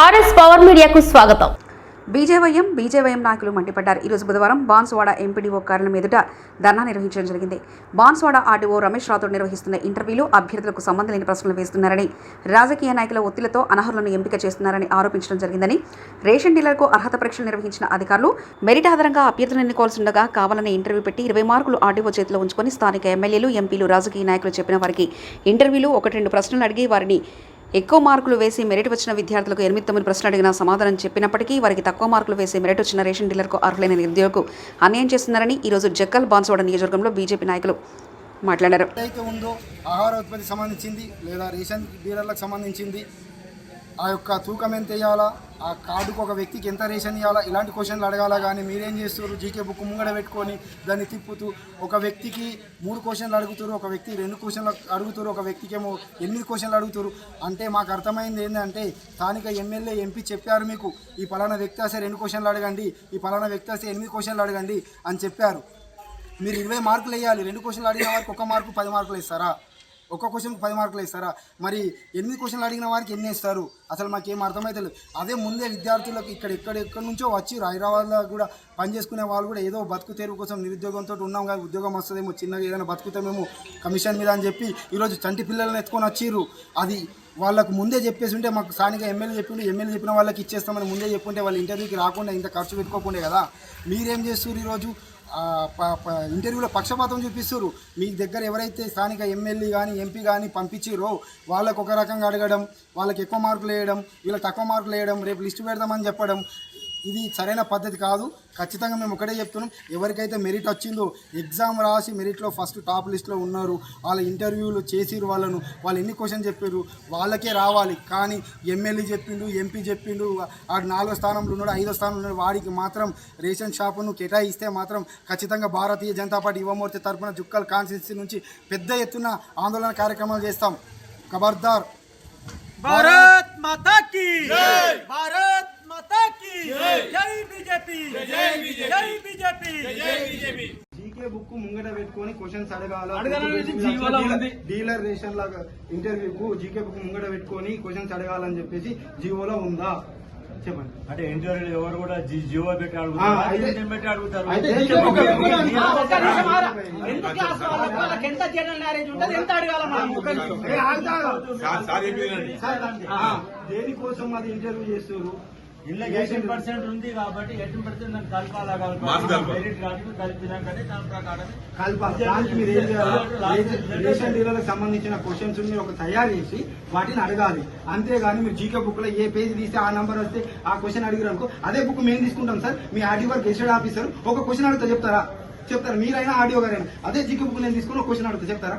RS power మీడియాకు స్వాగతం. BJYM BJYM నాయకులు మండిపడ్డారు. ఈరోజు బుధవారం బాన్స్వాడ ఎంపీడీఓ కార్యాలయం ఎదుట ధర్నా నిర్వహించడం జరిగింది. బాన్స్వాడ ఆర్డీఓ రమేష్ రాథోడ్ నిర్వహిస్తున్న ఇంటర్వ్యూలో అభ్యర్థులకు సంబంధం లేని ప్రశ్నలు వేస్తున్నారని రాజకీయ నాయకుల ఒత్తిళ్ళతో అనర్హులను ఎంపిక చేస్తున్నారని ఆరోపించడం జరిగిందని రేషన్ డీలర్కు అర్హత పరీక్షలు నిర్వహించిన అధికారులు మెరిట్ ఆధారంగా అభ్యర్థులను ఎన్నుకోవాల్సి ఉండగా కావాలని ఇంటర్వ్యూ పెట్టి ఇరవై మార్కులు ఆర్డీఓ చేతిలో ఉంచుకొని స్థానిక ఎమ్మెల్యేలు ఎంపీలు రాజకీయ నాయకులు చెప్పిన వారికి ఇంటర్వ్యూలు ఒకటి రెండు ప్రశ్నలు అడిగి వారిని ఎక్కువ మార్కులు వేసి మెరిట్ వచ్చిన విద్యార్థులకు ఎనిమిది తొమ్మిది ప్రశ్నలు అడిగిన సమాధానం చెప్పినప్పటికీ వారికి తక్కువ మార్కులు వేసి మెరిట్ వచ్చిన రేషన్ డీలర్కు అర్హులైన నిరుద్యోగులకు అన్యాయం చేస్తున్నారని ఈరోజు జక్కల్ బాన్సువాడ నియోజకవర్గంలో బీజేపీ నాయకులు మాట్లాడారు. ఉందో ఆహార ఉత్పత్తికి సంబంధించింది లేదా రేషన్ డీలర్లకు సంబంధించింది ఆ యొక్క తూకం ఎంత వేయాలా? ఆ కార్డుకు ఒక వ్యక్తికి ఎంత రేషన్ ఇవ్వాలా? ఇలాంటి క్వశ్చన్లు అడగాల కానీ మీరేం చేస్తారు జీకే బుక్ ముంగడ పెట్టుకొని దాన్ని తిప్పుతూ ఒక వ్యక్తికి మూడు క్వశ్చన్లు అడుగుతారు ఒక వ్యక్తి రెండు క్వశ్చన్లు అడుగుతారు ఒక వ్యక్తికి ఏమో ఎనిమిది క్వశ్చన్లు అడుగుతారు అంటే మాకు అర్థమైంది ఏంటంటే స్థానిక ఎమ్మెల్యే ఎంపీ చెప్పారు మీకు ఈ పలానా వ్యక్తి వస్తే రెండు క్వశ్చన్లు అడగండి ఈ పలానా వ్యక్తి వస్తే ఎనిమిది క్వశ్చన్లు అడగండి అని చెప్పారు. మీరు ఇరవై మార్కులు వేయాలి రెండు క్వశ్చన్లు అడిగిన వారికి ఒక మార్కు పది మార్కులు ఇస్తారా? ఒక్క క్వశ్చన్కి పది మార్కులు ఇస్తారా? మరి ఎనిమిది క్వశ్చన్లు అడిగిన వారికి ఎన్ని ఇస్తారు? అసలు మాకు ఏం అర్థమైతే లేదు అదే ముందే విద్యార్థులకు ఇక్కడ ఎక్కడ ఎక్కడి నుంచో వచ్చి హైదరాబాద్లో కూడా పని చేసుకునే వాళ్ళు కూడా ఏదో బతుకు తెరువు కోసం నిరుద్యోగంతో ఉన్నాం కానీ ఉద్యోగం వస్తుందేమో చిన్నగా ఏదైనా బతుకుతామేమో కమిషన్ మీద అని చెప్పి ఈరోజు చంటి పిల్లల్ని ఎత్తుకొని వచ్చిర్రు. అది వాళ్ళకు ముందే చెప్పేసి ఉంటే మాకు స్థానిక ఎమ్మెల్యే చెప్పిండు ఎమ్మెల్యే చెప్పిన వాళ్ళకి ఇచ్చేస్తామని ముందే చెప్పుంటే వాళ్ళు ఇంటర్వ్యూకి రాకుండా ఇంత ఖర్చు పెట్టుకోకుండా కదా. మీరేం చేస్తారు ఈరోజు? ప- ప- ఇంటర్వ్యూలో పక్షపాతం చూపిస్తారు మీ దగ్గర ఎవరైతే స్థానిక ఎమ్మెల్యే కానీ ఎంపీ కానీ పంపించారో వాళ్ళకు ఒక రకంగా అడగడం వాళ్ళకి ఎక్కువ మార్కులు వేయడం వీళ్ళకి తక్కువ మార్కులు వేయడం రేపు లిస్టు పెడదామని చెప్పడం ఇది సరైన పద్ధతి కాదు. ఖచ్చితంగా మేము ఒకటే చెప్తున్నాం. ఎవరికైతే మెరిట్ వచ్చిందో ఎగ్జామ్ రాసి మెరిట్లో ఫస్ట్ టాప్ లిస్ట్లో ఉన్నారు. వాళ్ళ ఇంటర్వ్యూలు చేసిరు వాళ్ళను. వాళ్ళు ఎన్ని క్వశ్చన్ చెప్పారు వాళ్ళకే రావాలి. కానీ ఎమ్మెల్యే చెప్పిండు ఎంపీ చెప్పిండు ఆడు నాలుగో స్థానంలో ఉన్నాడు ఐదో స్థానంలో ఉన్నాడు. వాడికి మాత్రం రేషన్ షాపును కేటాయిస్తే మాత్రం ఖచ్చితంగా భారతీయ జనతా పార్టీ యువమూర్తి తరఫున జుక్కల్ కాన్స్టిట్యూన్సీ నుంచి పెద్ద ఎత్తున ఆందోళన కార్యక్రమాలు చేస్తాం. ఖబర్దార్ భారత్ మాతా భారత్! జీకే బుక్ ముంగట క్వశ్చన్స్ డీలర్ లాగా ఇంటర్వ్యూకు జీకే బుక్ ముంగట పెట్టుకొని క్వశ్చన్స్ అడగాలని చెప్పేసి జీవోలో ఉందా అంటే ఇంటర్వ్యూ ఎవరు కూడా జీవో పెట్టి అడుగుతారు అడుగుతారు దేనికోసం అది ఇంటర్వ్యూ చేస్తారు ఇందులో ఎయిటీన్ పర్సెంట్ ఉంది కాబట్టి ఎయిటీన్ పర్సెంట్ దాన్ని కలపాలా కలపాలి మెరిట్ రాజు కలిపినాకనే దాని ప్రకారం కలపాలి దానికి మీరు ఏం చేయాలి రేషన్- రేషన్ డీలర్లకు సంబంధించిన క్వశ్చన్స్ మీరు ఒక తయారు చేసి వాటిని అడగాలి అంతేగాని మీరు జీకే బుక్లో ఏ పేజీ తీస్తే ఆ నంబర్ వస్తే ఆ క్వశ్చన్ అడిగారు అనుకో అదే బుక్ మేము తీసుకుంటాం సార్ మీ ఆడియో వర్క్ గెస్టెడ్ ఆఫీసర్ ఒక క్వశ్చన్ అడుగుతా చెప్తారా చెప్తారా మీరైనా ఆడియో గారైనా అదే జీకే బుక్ నేను తీసుకుని ఒక క్వశ్చన్ అడుగుతా చెప్తారా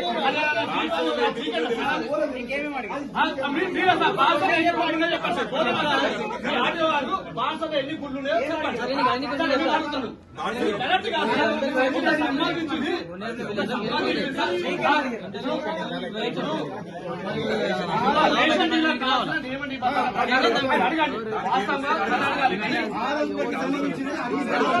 ఆఫీసర్- ఎన్ని గుళ్ళు ఉన్నాయో ఆరోగ్యానికి